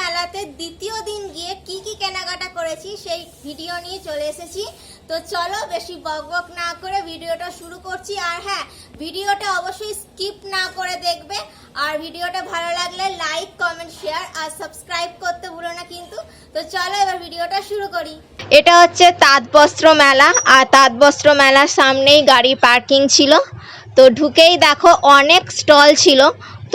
মেলাতে দ্বিতীয় দিন গিয়ে কি কি কেনাকাটা করেছি সেই ভিডিও নিয়ে চলে এসেছি। তো চলো বেশি বক বক না করে ভিডিওটা শুরু করছি। আর হ্যাঁ ভিডিওটা অবশ্যই স্কিপ না করে দেখবে। আর ভিডিওটা ভালো লাগলে লাইক, কমেন্ট, শেয়ার আর সাবস্ক্রাইব করতে ভুলো না কিন্তু। তো চলো এবার ভিডিওটা শুরু করি। এটা হচ্ছে তাঁতবস্ত্র মেলা। আর তাঁতবস্ত্র মেলার সামনেই গাড়ি পার্কিং ছিল। তো ঢুকেই দেখো অনেক স্টল ছিল।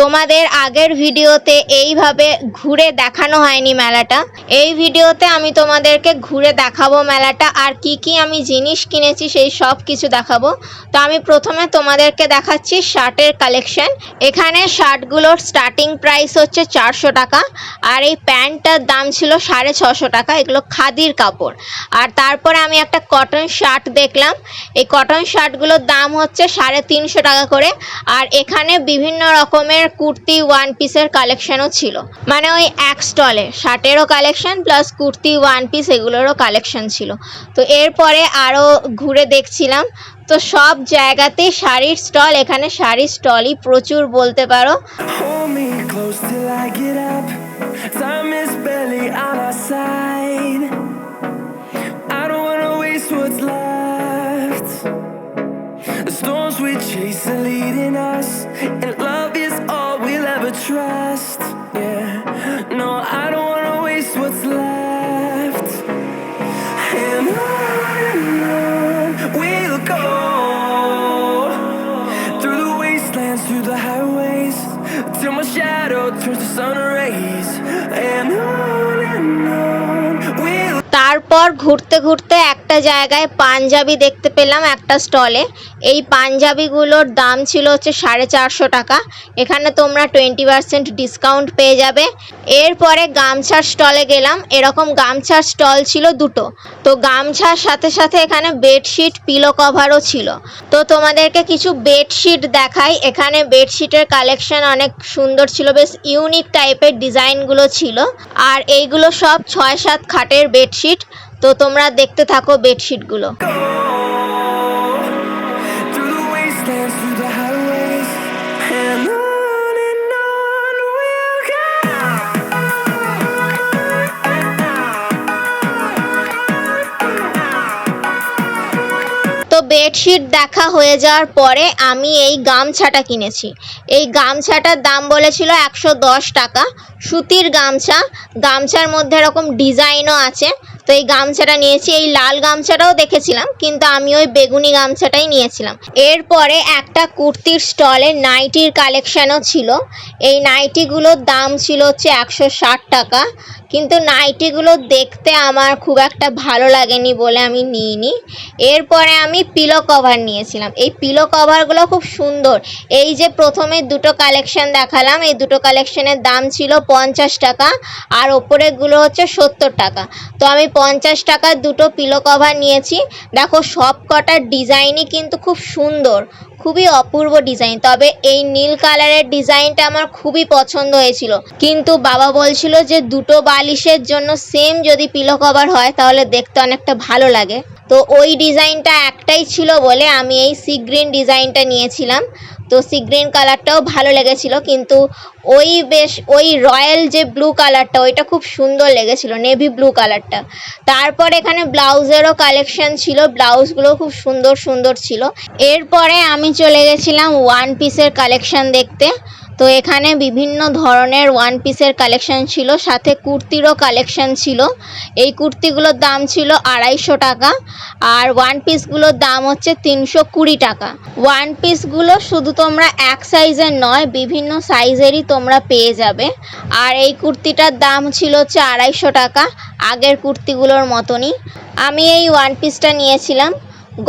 তোমাদের আগের ভিডিওতে এইভাবে ঘুরে দেখানো হয়নি মেলাটা। এই ভিডিওতে আমি তোমাদেরকে ঘুরে দেখাবো মেলাটা আর কি কি আমি জিনিস কিনেছি সেই সব কিছু দেখাবো। তো আমি প্রথমে তোমাদেরকে দেখাচ্ছি শার্টের কালেকশন। এখানে শার্টগুলোর স্টার্টিং প্রাইস হচ্ছে চারশো টাকা আর এই প্যান্টটার দাম ছিল সাড়ে ছশো টাকা। এগুলো খাদির কাপড়। আর তারপরে আমি একটা কটন শার্ট দেখলাম। এই কটন শার্টগুলোর দাম হচ্ছে সাড়ে তিনশো টাকা করে। আর এখানে বিভিন্ন রকমের কুর্তি ওয়ান পিসের কালেকশনও ছিল। মানে ওই এক স্টলে শার্টেরও collection plus kurti one piece এগুলোরও collection ছিল। তো এরপরে আরও ঘুরে দেখছিলাম তো সব জায়গাতেই শাড়ির স্টল এখানে শাড়ির স্টলই প্রচুর বলতে পারো। Storms we chase are leading us, and love is all we'll ever trust. Yeah, no, I don't wanna waste what's left. And on and on we'll go through the wastelands, through the highways, till my shadow turns to sun rays. And on and on we'll তারপর ঘুরতে ঘুরতে একটা জায়গায় পাঞ্জাবি দেখতে পেলাম একটা স্টলে। এই পাঞ্জাবিগুলোর দাম ছিল হচ্ছে সাড়ে চারশো টাকা। এখানে তোমরা টোয়েন্টি পার্সেন্ট ডিসকাউন্ট পেয়ে যাবে। এরপরে গামছার স্টলে গেলাম। এরকম গামছার স্টল ছিল দুটো। তো গামছার সাথে সাথে এখানে বেডশিট পিলো কভারও ছিল। তো তোমাদেরকে কিছু বেডশিট দেখাই। এখানে বেডশিটের কালেকশন অনেক সুন্দর ছিল। বেশ ইউনিক টাইপের ডিজাইনগুলো ছিল। আর এইগুলো সব ছয় সাত খাটের বেডশিট। তো তোমরা দেখতে থাকো বেডশিটগুলো। বেডশিট দেখা হয়ে যাওয়ার পরে আমি এই গামছাটা কিনেছি। এই গামছাটার দাম বলেছিল একশো দশ টাকা। সুতির গামছা গামছার মধ্যে এরকম ডিজাইনও আছে। তো এই গামছাটা নিয়েছি, এই লাল গামছাটাও দেখেছিলাম, কিন্তু আমি ওই বেগুনি গামছাটাই নিয়েছিলাম। এরপরে একটা কুর্তির স্টলে নাইটির কালেকশানও ছিল। এই নাইটিগুলোর দাম ছিল হচ্ছে একশো ষাট টাকা। কিন্তু নাইটিগুলো দেখতে আমার খুব একটা ভালো লাগেনি বলে আমি নিইনি। এরপরে আমি পিলো কভার নিয়েছিলাম। এই পিলো কভারগুলো খুব সুন্দর। এই যে প্রথমে দুটো কালেকশন দেখালাম, এই দুটো কালেকশনের দাম ছিল পঞ্চাশ টাকা, আর ওপরেরগুলো হচ্ছে সত্তর টাকা। তো আমি পঞ্চাশ টাকার দুটো পিলো কভার নিয়েছি। দেখো সব কটার ডিজাইনই কিন্তু খুব সুন্দর, খুবই অপূর্ব ডিজাইন তবে এই নীল কালারের ডিজাইনটা আমার খুবই পছন্দ হয়েছিল। কিন্তু বাবা বলছিল যে দুটো বালিশের জন্য সেম যদি পিলো কভার হয়, তাহলে দেখতে অনেকটা ভালো লাগে। তো ওই ডিজাইনটা একটাই ছিল বলে আমি এই সি গ্রিন ডিজাইনটা নিয়েছিলাম। তো সি গ্রিন কালারটাও ভালো লেগেছিল, কিন্তু ওই বেশ, ওই রয়্যাল যে ব্লু কালারটা ওইটা খুব সুন্দর লেগেছিল নেভি ব্লু কালারটা তারপর এখানে ব্লাউজেরও কালেকশন ছিল ব্লাউজগুলো খুব সুন্দর সুন্দর ছিল। এরপরে আমি চলে গেছিলাম ওয়ান পিসের কালেকশন দেখতে। তো এখানে বিভিন্ন ধরনের ওয়ান পিসের কালেকশান ছিল, সাথে কুর্তিরও কালেকশান ছিল। এই কুর্তিগুলোর দাম ছিল আড়াইশো টাকা আর ওয়ান পিসগুলোর দাম হচ্ছে তিনশো কুড়ি টাকা। ওয়ান পিসগুলো শুধু তোমরা এক সাইজের নয়, বিভিন্ন সাইজেরই তোমরা পেয়ে যাবে। আর এই কুর্তিটার দাম ছিল হচ্ছে আড়াইশো টাকা, আগের কুর্তিগুলোর মতনই। আমি এই ওয়ান পিসটা নিয়েছিলাম।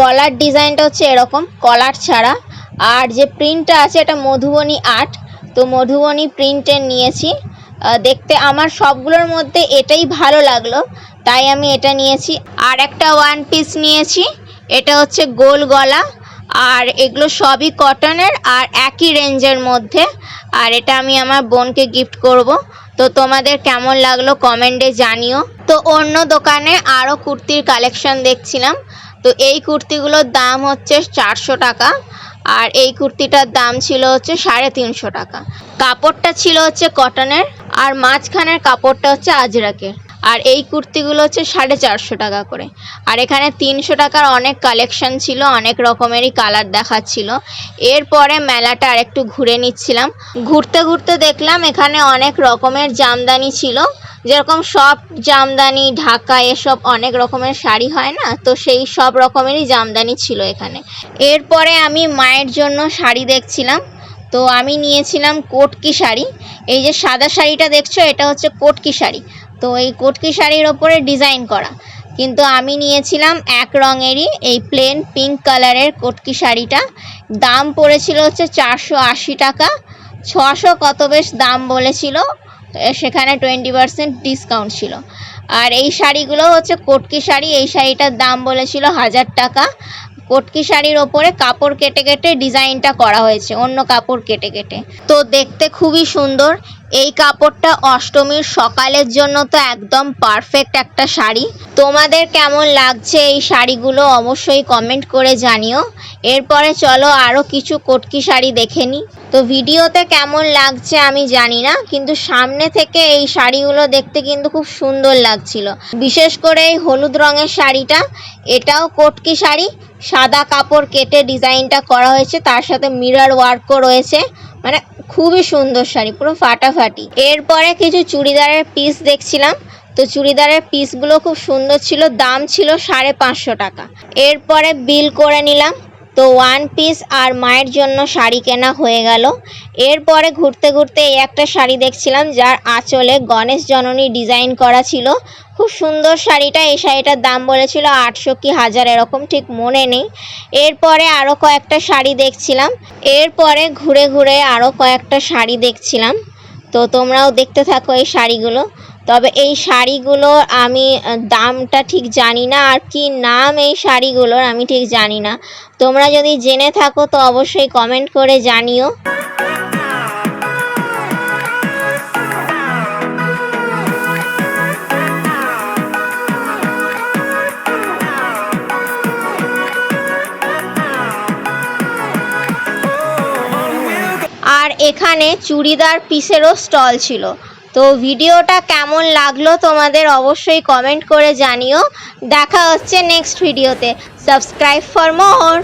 গলার ডিজাইনটা হচ্ছে এরকম কলার ছাড়া। আর যে প্রিন্টটা আছে, এটা মধুবনী আর্ট তো মধুবনী প্রিন্টের নিয়েছি। দেখতে আমার সবগুলোর মধ্যে এটাই ভালো লাগল, তাই আমি এটা নিয়েছি। আর একটা ওয়ান পিস নিয়েছি, এটা হচ্ছে গোল গলা, আর এগুলো সবই কটনের আর একই রেঞ্জের মধ্যে। আর এটা আমি আমার বোনকে গিফট করব। তো তোমাদের কেমন লাগল কমেন্টে জানিও। তো অন্য দোকানে আরও কুর্তির কালেকশন দেখছিলাম। তো এই কুর্তিগুলোর দাম হচ্ছে চারশো টাকা। আর এই কুর্তিটার দাম ছিল হচ্ছে সাড়ে তিনশো টাকা। কাপড়টা ছিল হচ্ছে কটনের, আর মাঝখানের কাপড়টা হচ্ছে আজরাকের। আর এই কুর্তিগুলো হচ্ছে সাড়ে চারশো টাকা করে। আর এখানে তিনশো টাকার অনেক কালেকশন ছিল, অনেক রকমেরই কালার দেখাচ্ছিল। এরপরে মেলাটা আর একটু ঘুরে নিচ্ছিলাম। ঘুরতে ঘুরতে দেখলাম এখানে অনেক রকমের জামদানি ছিল। যেরকম সব জামদানি, ঢাকা এসব অনেক রকমের শাড়ি হয় না? তো সেই সব রকমেরই জামদানি ছিল এখানে। এরপরে আমি মায়ের জন্য শাড়ি দেখছিলাম। তো আমি নিয়েছিলাম কোটকি শাড়ি। এই যে সাদা শাড়িটা দেখছ, এটা হচ্ছে কোটকি শাড়ি। তো এই কোটকি শাড়ির ওপরে ডিজাইন করা। কিন্তু আমি নিয়েছিলাম এক রঙেরই এই প্লেন পিঙ্ক কালারের কোটকি শাড়িটা। দাম পড়েছিল হচ্ছে চারশো আশি টাকা। ছশো কত বেশ দাম বলেছিল। সেখানে টোয়েন্টি পার্সেন্ট ডিসকাউন্ট ছিল। আর এই শাড়িগুলো হচ্ছে কটকি শাড়ি, এই শাড়িটার দাম বলেছিল হাজার টাকা। কটকি শাড়ির ওপরে কাপড় কেটে কেটে ডিজাইনটা করা হয়েছে, অন্য কাপড় কেটে কেটে। তো দেখতে খুবই সুন্দর এই কাপড়টা অষ্টমীর সকালের জন্য তো একদম পারফেক্ট একটা শাড়ি। তোমাদের কেমন লাগছে এই শাড়িগুলো অবশ্যই কমেন্ট করে জানিও। এরপরে চলো আরও কিছু কটকি শাড়ি দেখে নিই তো ভিডিওতে কেমন লাগছে আমি জানি না, কিন্তু সামনে থেকে এই শাড়িগুলো দেখতে কিন্তু খুব সুন্দর লাগছিল। বিশেষ করে এই হলুদ রঙের শাড়িটা, এটাও কটকি শাড়ি। সাদা কাপড় কেটে ডিজাইনটা করা হয়েছে, তার সাথে মিরর ওয়ার্কও রয়েছে। মানে খুবই সুন্দর শাড়ি, পুরো ফাটাফাটি। এরপরে কিছু চুড়িদারের পিস দেখছিলাম। তো চুড়িদারের পিসগুলো খুব সুন্দর ছিল, দাম ছিল সাড়ে পাঁচশো টাকা। এরপরে বিল করে নিলাম। তো ওয়ান পিস আর মায়ের জন্য শাড়ি কেনা হয়ে গেল। এরপরে ঘুরতে ঘুরতে এই একটা শাড়ি দেখছিলাম, যার আঁচলে গণেশ জননী ডিজাইন করা ছিল। খুব সুন্দর শাড়িটা, এই শাড়িটার দাম বলেছিল আটশো কি হাজার, এরকম ঠিক মনে নেই। এরপরে আরও কয়েকটা শাড়ি দেখছিলাম। এরপরে ঘুরে ঘুরে আরও কয়েকটা শাড়ি দেখছিলাম। তো তোমরাও দেখতে থাকো এই শাড়িগুলো। তবে এই শাড়িগুলো আমি দামটা ঠিক জানি না আর কি নাম এই শাড়িগুলোর আমি ঠিক জানি না। তোমরা যদি জেনে থাকো তো অবশ্যই কমেন্ট করে জানিও। আর এখানে চুড়িদার পিসেরও স্টল ছিল। তো ভিডিওটা কেমন লাগল তোমাদের অবশ্যই কমেন্ট করে জানিও। দেখা হচ্ছে নেক্সট ভিডিওতে সাবস্ক্রাইব ফর মোর